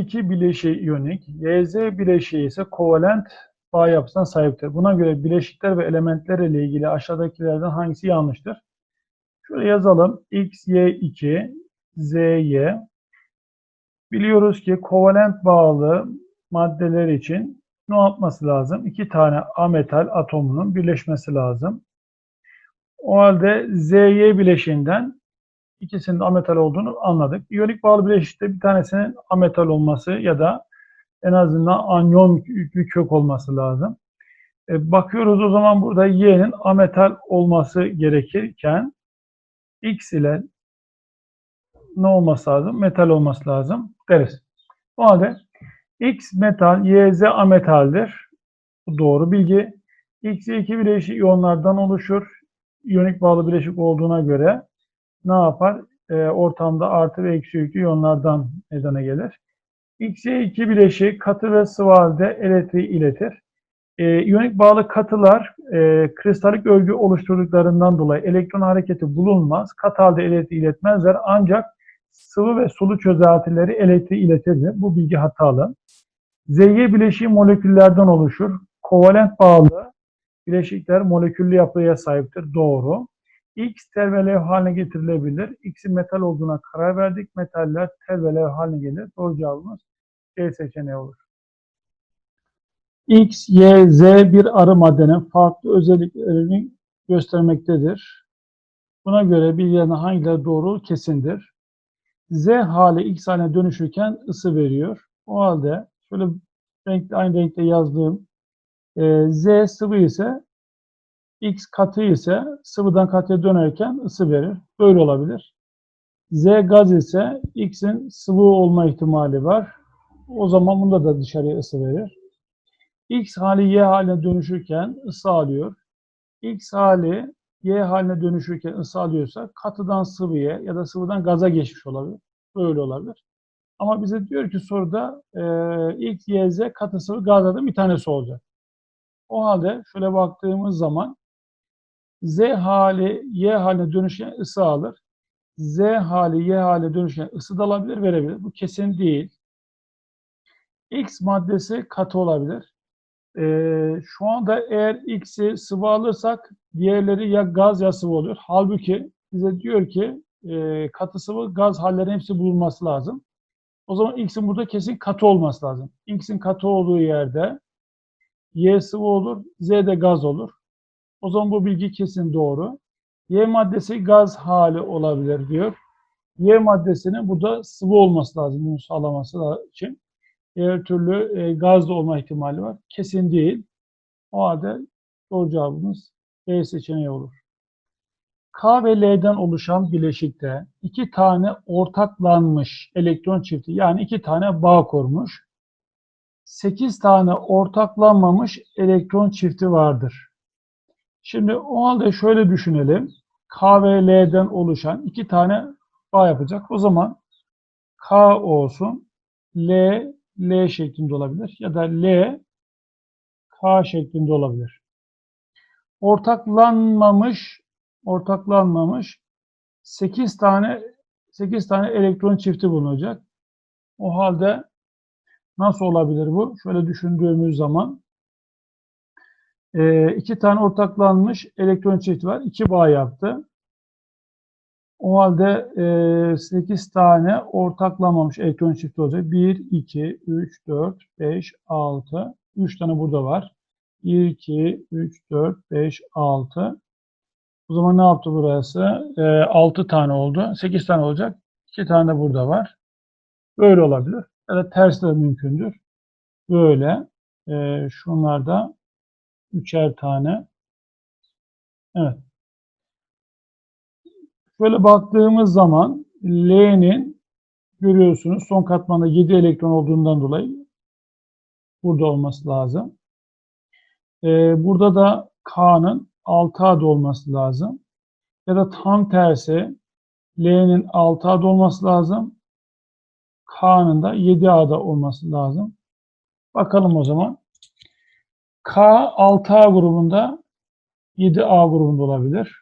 Y2 bileşiği iyonik, YZ bileşiği ise kovalent bağ yapısına sahiptir. Buna göre bileşikler ve elementler ile ilgili aşağıdakilerden hangisi yanlıştır? Şöyle yazalım. X, Y2, Z, Y. Biliyoruz ki kovalent bağlı maddeler için ne yapması lazım? İki tane ametal atomunun birleşmesi lazım. O halde ZY bileşiğinden ikisinin ametal olduğunu anladık. İyonik bağlı bileşikte bir tanesinin ametal olması ya da en azından anyon yüklü kök olması lazım. E, bakıyoruz o zaman burada Y'nin ametal olması gerekirken X ile ne olması lazım? Metal olması lazım deriz. O halde X metal, Y, Z ametaldir. Bu doğru bilgi. X, Y2 bileşik iyonlardan oluşur. İyonik bağlı bileşik olduğuna göre ne yapar? E, ortamda artı ve eksi yüklü iyonlardan meydana gelir. X, Y2 bileşik katı ve sıvı halde elektriği iletir. E, iyonik bağlı katılar e, kristalik örgü oluşturduklarından dolayı elektron hareketi bulunmaz. Katı halde elektriği iletmezler ancak sıvı ve sulu çözeltileri elektriği iletirler. Bu bilgi hatalı. ZY bileşiği moleküllerden oluşur. Kovalent bağlı bileşikler moleküllü yapıya sahiptir. Doğru. X tel ve lev haline getirilebilir. X'in metal olduğuna karar verdik. Metaller tel ve lev haline gelir. Doğru cevabımız C seçeneği olur. X, Y, Z bir arı maddenin farklı özelliklerini göstermektedir. Buna göre bilgilerin hangileri doğru kesindir. Z hali X haline dönüşürken ısı veriyor. O halde şöyle renkli, aynı renkte yazdığım e, Z sıvı ise X katı ise sıvıdan katıya dönerken ısı verir. Böyle olabilir. Z gaz ise X'in sıvı olma ihtimali var. O zaman bunda da dışarıya ısı verir. X hali Y haline dönüşürken ısı alıyor. X hali Y haline dönüşürken ısı alıyorsa katıdan sıvıya ya da sıvıdan gaza geçmiş olabilir. Böyle olabilir. Ama bize diyor ki soruda e, X, Y, Z katı sıvı gazlardan bir tanesi olacak. O halde şöyle baktığımız zaman Z hali Y haline dönüşen ısı alır. Z hali Y haline dönüşen ısı da alabilir, verebilir. Bu kesin değil. X maddesi katı olabilir. Ee, şu anda eğer X'i sıvı alırsak diğerleri ya gaz ya sıvı oluyor. Halbuki bize diyor ki e, katı sıvı gaz hallerinin hepsi bulunması lazım. O zaman X'in burada kesin katı olması lazım. X'in katı olduğu yerde Y sıvı olur, Z de gaz olur. O zaman bu bilgi kesin doğru. Y maddesi gaz hali olabilir diyor. Y maddesinin burada sıvı olması lazım bunu sağlaması için. Diğer türlü e, gaz da olma ihtimali var. Kesin değil. O halde doğru cevabımız B seçeneği olur. K ve L'den oluşan bileşikte iki tane ortaklanmış elektron çifti yani iki tane bağ kurmuş. 8 tane ortaklanmamış elektron çifti vardır. Şimdi o halde şöyle düşünelim. K ve L'den oluşan iki tane bağ yapacak. O zaman K olsun, L, L şeklinde olabilir ya da L, K şeklinde olabilir. Ortaklanmamış, ortaklanmamış 8 tane 8 tane elektron çifti bulunacak. O halde nasıl olabilir bu? Şöyle düşündüğümüz zaman e, iki tane ortaklanmış elektron çifti var. İki bağ yaptı. O halde e, 8 tane ortaklanmamış elektron çifti olacak. 1, 2, 3, 4, 5, 6. 3 tane burada var. 1, 2, 3, 4, 5, 6. O zaman ne yaptı burası? E, 6 tane oldu. 8 tane olacak. 2 tane de burada var. Böyle olabilir. Ya da ters de mümkündür. Böyle. E, şunlar da üçer tane. Evet. Şöyle baktığımız zaman L'nin görüyorsunuz son katmanda 7 elektron olduğundan dolayı burada olması lazım. Ee, burada da K'nın 6 adı olması lazım. Ya da tam tersi L'nin 6 adı olması lazım. K'nın da 7 adı olması lazım. Bakalım o zaman. K 6A grubunda 7A grubunda olabilir.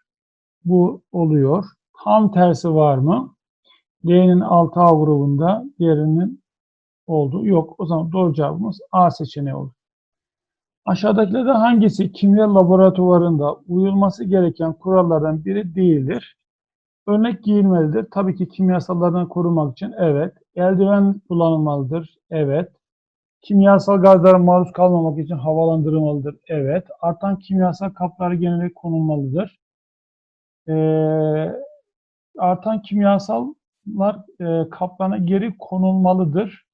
Bu oluyor. Tam tersi var mı? L'nin 6A grubunda, diğerinin oldu. Yok. O zaman doğru cevabımız A seçeneği olur. Aşağıdakilerden hangisi kimya laboratuvarında uyulması gereken kurallardan biri değildir? Örnek giyilmelidir. Tabii ki kimyasallardan korumak için evet. Eldiven kullanılmalıdır. Evet. Kimyasal gazlara maruz kalmamak için havalandırılmalıdır. Evet. Artan kimyasal kapları genelde konulmalıdır. Ee, artan kimyasallar e, kaplarına geri konulmalıdır.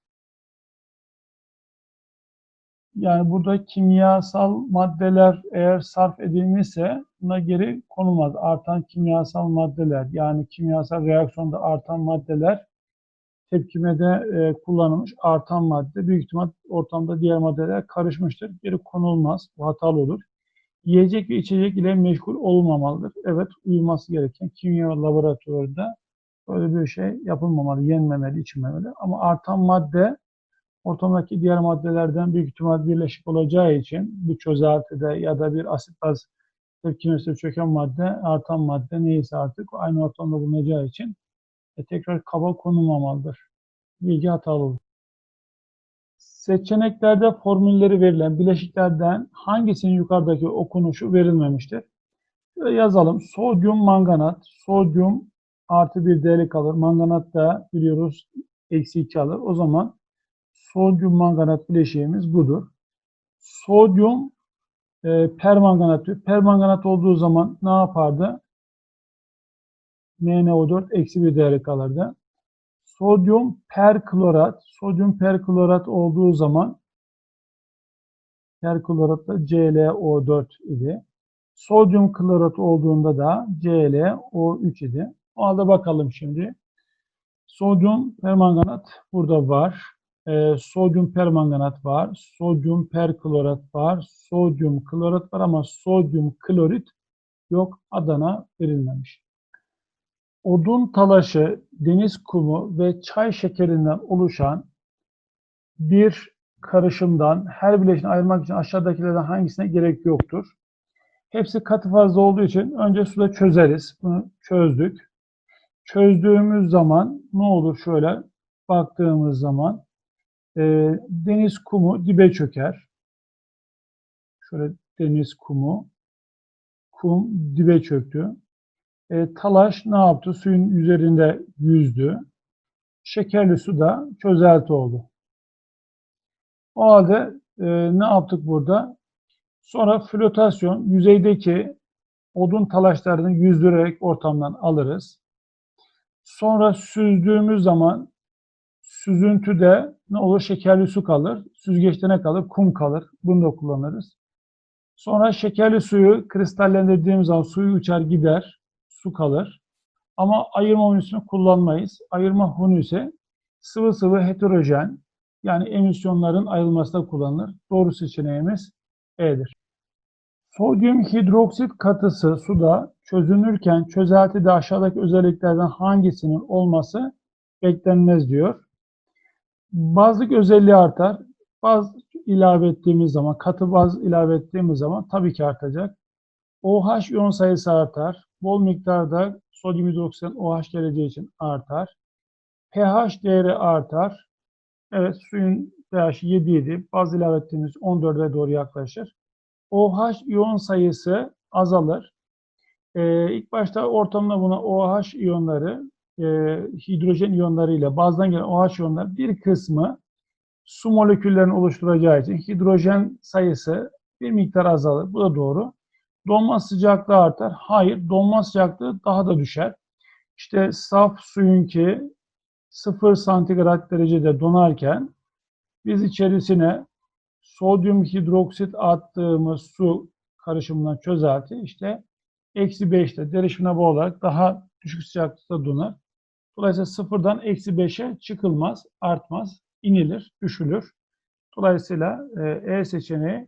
Yani burada kimyasal maddeler eğer sarf edilmişse buna geri konulmaz. Artan kimyasal maddeler yani kimyasal reaksiyonda artan maddeler tepkimede e, kullanılmış artan madde büyük ihtimal ortamda diğer maddeler karışmıştır. Geri konulmaz. Bu hatalı olur. Yiyecek ve içecek ile meşgul olmamalıdır. Evet uyulması gereken kimya laboratuvarında böyle bir şey yapılmamalı, yenmemeli, içilmemeli. Ama artan madde ortamdaki diğer maddelerden büyük ihtimal birleşik olacağı için bu çözeltide ya da bir asit baz tepkimesi çöken madde, artan madde neyse artık aynı ortamda bulunacağı için e, tekrar kaba konulmamalıdır. Bilgi hatalı olur. Seçeneklerde formülleri verilen bileşiklerden hangisinin yukarıdaki okunuşu verilmemiştir? Şöyle yazalım. Sodyum manganat. Sodyum artı bir değerli kalır. Manganat da biliyoruz eksi 2 alır. O zaman sodyum manganat bileşiğimiz budur. Sodyum e, permanganat. Permanganat olduğu zaman ne yapardı? MnO4 eksi bir değerli kalırdı. Sodyum perklorat. Sodyum perklorat olduğu zaman perklorat da ClO4 idi. Sodyum klorat olduğunda da ClO3 idi. O halde bakalım şimdi. Sodyum permanganat burada var. Ee, sodyum permanganat var. Sodyum perklorat var. Sodyum klorat var ama sodyum klorit yok. Adana verilmemiş. Odun talaşı, deniz kumu ve çay şekerinden oluşan bir karışımdan her bileşini ayırmak için aşağıdakilerden hangisine gerek yoktur? Hepsi katı fazla olduğu için önce suda çözeriz. Bunu çözdük. Çözdüğümüz zaman ne olur şöyle baktığımız zaman e, deniz kumu dibe çöker. Şöyle deniz kumu kum dibe çöktü. E, talaş ne yaptı? Suyun üzerinde yüzdü. Şekerli su da çözelti oldu. O halde e, ne yaptık burada? Sonra flotasyon, yüzeydeki odun talaşlarını yüzdürerek ortamdan alırız. Sonra süzdüğümüz zaman süzüntüde ne olur? Şekerli su kalır. Süzgeçte ne kalır? Kum kalır. Bunu da kullanırız. Sonra şekerli suyu kristallendirdiğimiz zaman suyu uçar gider. Su kalır. Ama ayırma hunisini kullanmayız. Ayırma hunisi sıvı sıvı heterojen yani emisyonların ayrılmasında kullanılır. Doğru seçeneğimiz E'dir. Sodyum hidroksit katısı suda çözünürken çözeltide aşağıdaki özelliklerden hangisinin olması beklenmez diyor. Bazlık özelliği artar. Baz ilave ettiğimiz zaman, katı baz ilave ettiğimiz zaman tabii ki artacak. OH iyon sayısı artar. Bol miktarda sodyum hidroksit OH geleceği için artar. pH değeri artar. Evet suyun pH 7 idi. Baz ilave ettiğimiz 14'e doğru yaklaşır. OH iyon sayısı azalır. Ee, ilk başta ortamda buna OH iyonları, e, hidrojen iyonlarıyla bazdan gelen OH iyonları bir kısmı su moleküllerini oluşturacağı için hidrojen sayısı bir miktar azalır. Bu da doğru. Donma sıcaklığı artar. Hayır, donma sıcaklığı daha da düşer. İşte saf suyun ki 0 santigrat derecede donarken biz içerisine sodyum hidroksit attığımız su karışımından çözelti işte eksi 5'te derişimine bağlı olarak daha düşük sıcaklıkta donar. Dolayısıyla sıfırdan eksi 5'e çıkılmaz, artmaz, inilir, düşülür. Dolayısıyla e seçeneği